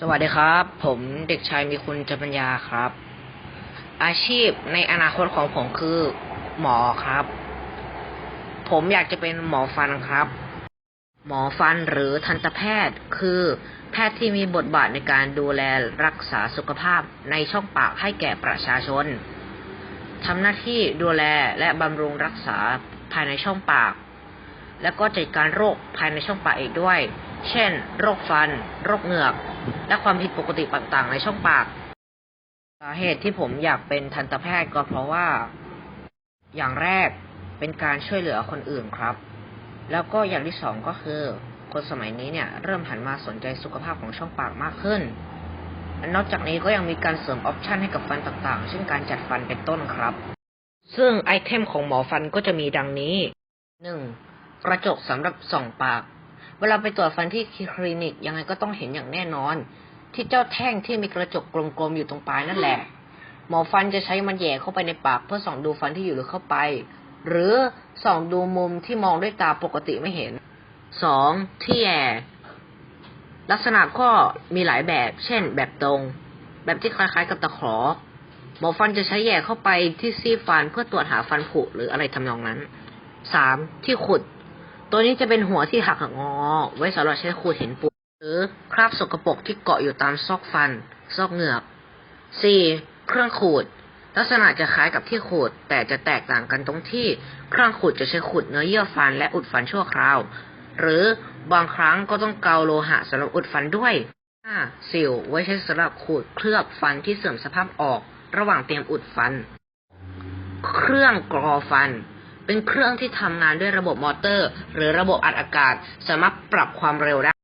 สวัสดีครับ ผมเด็กชายมีคุณจปัญญาครับ อาชีพในอนาคตของผมคือ หมอครับ ผมอยากจะเป็นหมอฟันครับ หมอฟันหรือทันตแพทย์ คือ แพทย์ที่มีบทบาทในการดูแลรักษาสุขภาพในช่องปากให้แก่ประชาชนทำหน้าที่ดูแลและบำรุงรักษาภายในช่องปาก แล้วก็จัดการโรคภายในช่องปากอีกด้วย เช่น โรคฟัน โรคเหงือก และความผิดปกติต่างๆในช่องปาก สาเหตุที่ผมอยากเป็นทันตแพทย์ก็เพราะว่า อย่างแรกเป็นการช่วยเหลือคนอื่นครับ แล้วก็อย่างที่สองก็คือ คนสมัยนี้เนี่ยเริ่มหันมาสนใจสุขภาพของช่องปากมากขึ้น นอกจากนี้ก็ยังมีการเสริมออปชันให้กับฟันต่างๆ เช่นการจัดฟันเป็นต้นครับ ซึ่งไอเทมของหมอฟันก็จะมีดังนี้หนึ่งกระจกสำหรับส่องปาก เวลาไปตรวจฟันที่คลินิกยังไงก็ต้องเห็นอย่างแน่นอน ที่เจ้าแท่งที่มีกระจกกลมๆอยู่ตรงปลายนั่นแหละ หมอฟันจะใช้มันแย่เข้าไปในปากเพื่อส่องดูฟันที่อยู่ลึกเข้าไป หรือส่องดูมุมที่มองด้วยตาปกติไม่เห็นสองที่แย่ลักษณะก็มีหลายแบบ เช่น แบบตรง แบบที่คล้ายๆกับตะขอ หมอฟันจะใช้แย่เข้าไปที่ซี่ฟันเพื่อตรวจหาฟันผุหรืออะไรทำนองนั้น สามที่ขุด ตัวนี้จะเป็นหัวที่หักงอ ไว้สำหรับใช้ขูดเห็นปูหรือคราบสกปรกที่เกาะอยู่ตามซอกฟัน ซอกเหงือกสี่เครื่องขูด ลักษณะจะคล้ายกับที่ขูด แต่จะแตกต่างกันตรงที่เครื่องขูดจะใช้ขูดเนื้อเยื่อฟันและอุดฟันชั่วคราว หรือบางครั้งก็ต้องเกาโลหะสำหรับอุดฟันด้วยห้าสิวไว้ใช้สำหรับขูดเคลือบฟันที่เสื่อมสภาพออก ระหว่างเตรียมอุดฟัน เครื่องกรอฟัน เป็นเครื่องที่ทำงานด้วยระบบมอเตอร์ หรือระบบอัดอากาศ สามารถปรับความเร็วได้